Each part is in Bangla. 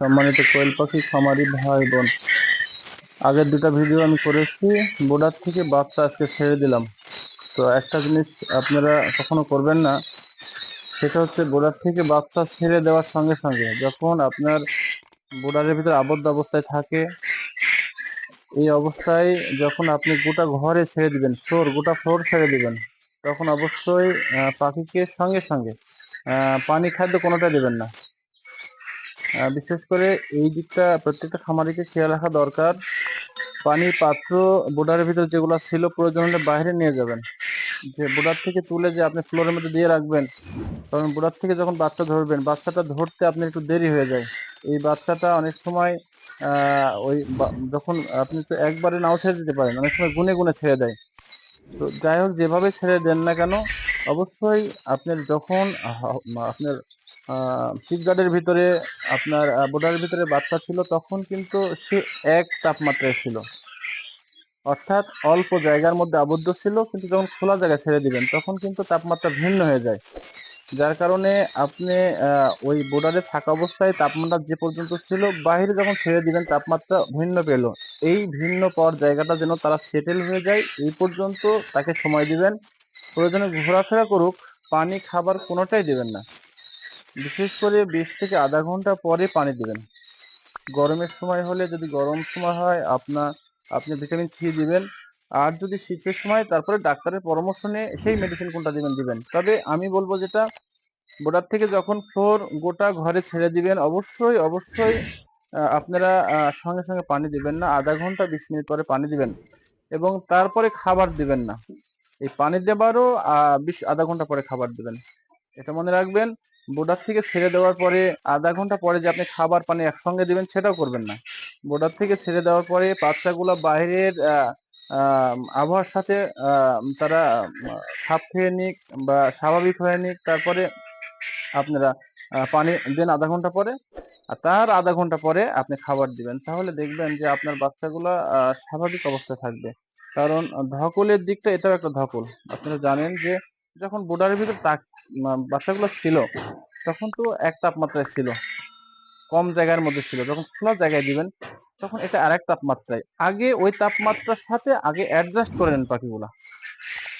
সম্মানিত কোয়েল পাখি, খামারি ভাই বোন। আগের দুটা ভিডিও আমি করেছি বোর্ডার থেকে বাচ্চা আজকে ছেড়ে দিলাম। তো একটা জিনিস আপনারা কখনো করবেন না, সেটা হচ্ছে বোর্ডার থেকে বাচ্চা ছেড়ে দেওয়ার সঙ্গে সঙ্গে যখন আপনার বোর্ডারের ভিতরে আবদ্ধ অবস্থায় থাকে, এই অবস্থায় যখন আপনি গোটা ঘরে ছেড়ে দিবেন ফ্লোর গোটা ফ্লোর ছেড়ে দিবেন, তখন অবশ্যই পাখিকে সঙ্গে সঙ্গে পানি খাদ্য কোনোটা দেবেন না। বিশেষ করে এই দিকটা, প্রত্যেকটা খামারিকে খেয়াল রাখা দরকার। পানির পাত্র বোর্ডারের ভিতর যেগুলো ছিল প্রয়োজন হলে বাইরে নিয়ে যাবেন। যে বোর্ডার থেকে তুলে যে আপনি ফ্লোরের মধ্যে দিয়ে রাখবেন, কারণ বোর্ডার থেকে যখন বাচ্চা ধরবেন, বাচ্চাটা ধরতে আপনার একটু দেরি হয়ে যায়। এই বাচ্চাটা অনেক সময় ওই যখন আপনি তো একবারে নাও ছেড়ে দিতে পারেন, অনেক সময় গুনে গুনে ছেড়ে দেয়। তো যাই হোক, যেভাবে ছেড়ে দেন না কেন, অবশ্যই আপনার যখন আপনার চিকগার্ডের ভিতরে আপনার বোর্ডারের ভিতরে বাচ্চা ছিল তখন কিন্তু সে এক তাপমাত্রায় ছিল। অর্থাৎ অল্প জায়গার মধ্যে আবদ্ধ ছিল, কিন্তু যখন খোলা জায়গায় ছেড়ে দিবেন, তখন কিন্তু তাপমাত্রা ভিন্ন হয়ে যায়। যার কারণে আপনি ওই বোর্ডারে থাকা অবস্থায় তাপমাত্রা যে পর্যন্ত ছিল বাইরে যখন ছেড়ে দিবেন, তাপমাত্রা ভিন্ন পেল। এই ভিন্ন পর জায়গাটা যেন তারা সেটেল হয়ে যায়, এই পর্যন্ত তাকে সময় দিবেন। প্রয়োজনে ঘোরাফেরা করুক, পানি, খাবার কোনোটাই দিবেন না। বিশেষ করে বিশ থেকে আধা ঘণ্টা পরে পানি দিবেন। গরমের সময় হলে যদি গরম সময় হয় আপনার আপনি ভিটামিন সি দিবেন। আর যদি শীতের সময়, তারপরে ডাক্তারের পরামর্শ নিয়ে সেই মেডিসিন কোনটা দিবেন দিবেন। তবে আমি বলব যেটা, বোর্ডার থেকে যখন ফ্লোর গোটা ঘরে ছেড়ে দিবেন, অবশ্যই অবশ্যই আপনারা সঙ্গে সঙ্গে পানি দিবেন না। আধা ঘণ্টা, বিশ মিনিট পরে পানি দিবেন। এবং তারপরে খাবার দিবেন না। এই পানি দেবারও বিশ, আধা ঘণ্টা পরে খাবার দিবেন। এটা মনে রাখবেন। বোর্ডার থেকে ছেড়ে দেওয়ার পরে আধা ঘণ্টা পরে যে আপনি খাবার পানি একসঙ্গে দিবেন সেটাও করবেন না। বোর্ডার থেকে ছেড়ে দেওয়ার পরে বাচ্চাগুলো বাইরের আবহাওয়ার সাথে তারা খাপ খেয়ে নিক বা স্বাভাবিক হয়ে নিক, তারপরে আপনারা পানি দেন আধা ঘণ্টা পরে আর তার আধা ঘণ্টা পরে আপনি খাবার দিবেন। তাহলে দেখবেন যে আপনার বাচ্চাগুলো স্বাভাবিক অবস্থায় থাকবে। কারণ ধকলের দিকটা এটাও একটা ধকল। আপনারা জানেন যে যখন বোর্ডারের ভিতরে তাক বাচ্চাগুলো ছিল, তখন তো এক তাপমাত্রায় ছিল। কম জায়গার মধ্যে ছিল। যখন খোলা জায়গায় দিবেন, তখন এটা আরেক তাপমাত্রায়। আগে ওই তাপমাত্রার সাথে আগে অ্যাডজাস্ট করে নেন পাখিগুলা।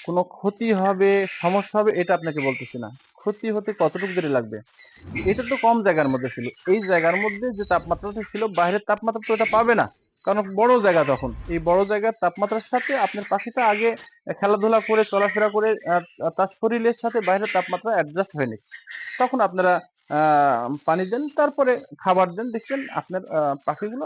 কোনো ক্ষতি হবে, সমস্যা হবে, এটা আপনাকে বলতেছি না। ক্ষতি হতে কতটুকু দেরি লাগবে? এটা তো কম জায়গার মধ্যে ছিল। এই জায়গার মধ্যে যে তাপমাত্রাটা ছিল, বাইরের তাপমাত্রা তো এটা পাবে না। কারণ বড় জায়গা তখন। এই বড় জায়গার তাপমাত্রার সাথে আপনার পাখিটা আগে খেলাধুলা করে, চলাফেরা করে তার শরীরের সাথে বাইরের তাপমাত্রা অ্যাডজাস্ট হয়নি। তখন আপনারা পানি দেন, তারপরে খাবার দেন, দেখবেন আপনার পাখিগুলো